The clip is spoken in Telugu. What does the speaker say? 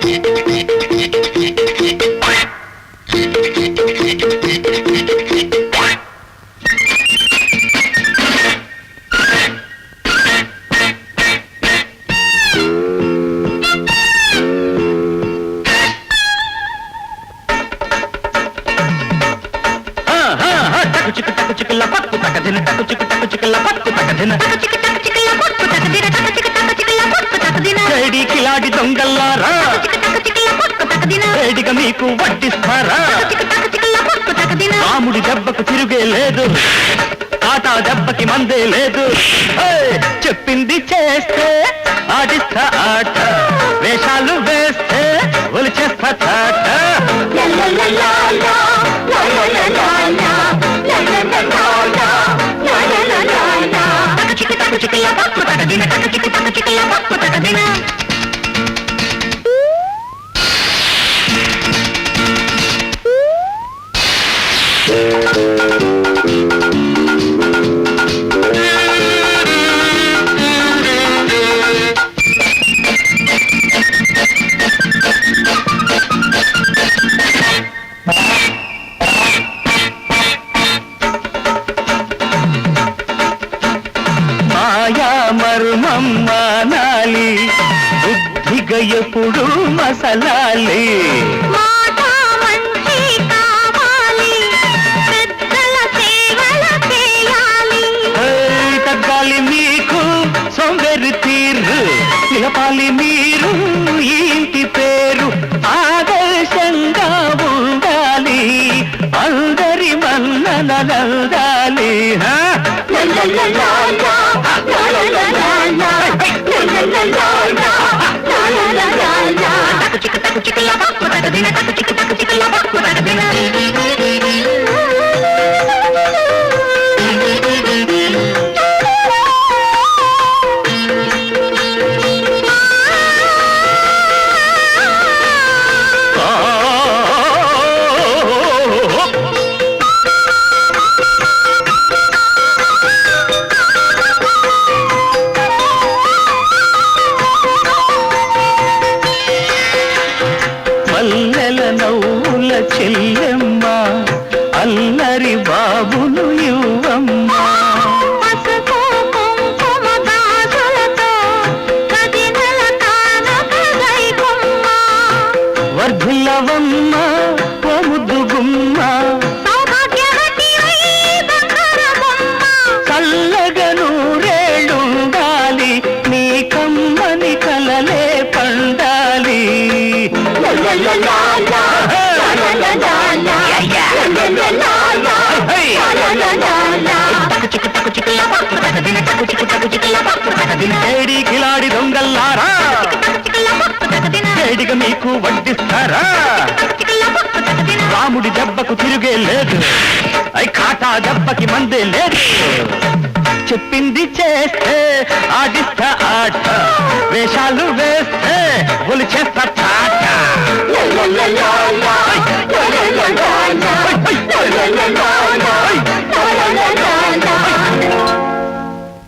Thank you. లేడీ కిలాడి దొంగల్లారా వేడిగా మీకు వడ్డిస్తారా రాముడి దెబ్బకు తిరుగే లేదు కాటా దెబ్బకి మందే లేదు చెప్పింది చేస్తే ఆడిస్తా ఆట వేషాలు వేస్తే ఒలిచేస్తా చాట మాయా మర్మం మానాలి బుద్ధిగా ఎప్పుడు మసలాలి. నిలపాలి మీరు ఇంటి పేరు ఆదర్శంగా ఉండాలి అందరి మన్ననలందాలి చిక్క ఆ అల్లెల నవ్వుల చెల్లెమ్మ అల్లరి బాబులు యువమ్మ వర్ధులవమ్మ ఏడి కిలాడి దొంగల్లారా వేడిగా మీకు వడ్డిస్తారా రాముడి దెబ్బకు తిరిగే లేదు. అయి కాటా దెబ్బకి మందే లేదు. చెప్పింది చేస్తే ఆడిస్తా ఆట. వేషాలు వేస్తే ఒలిచేస్తా చాట.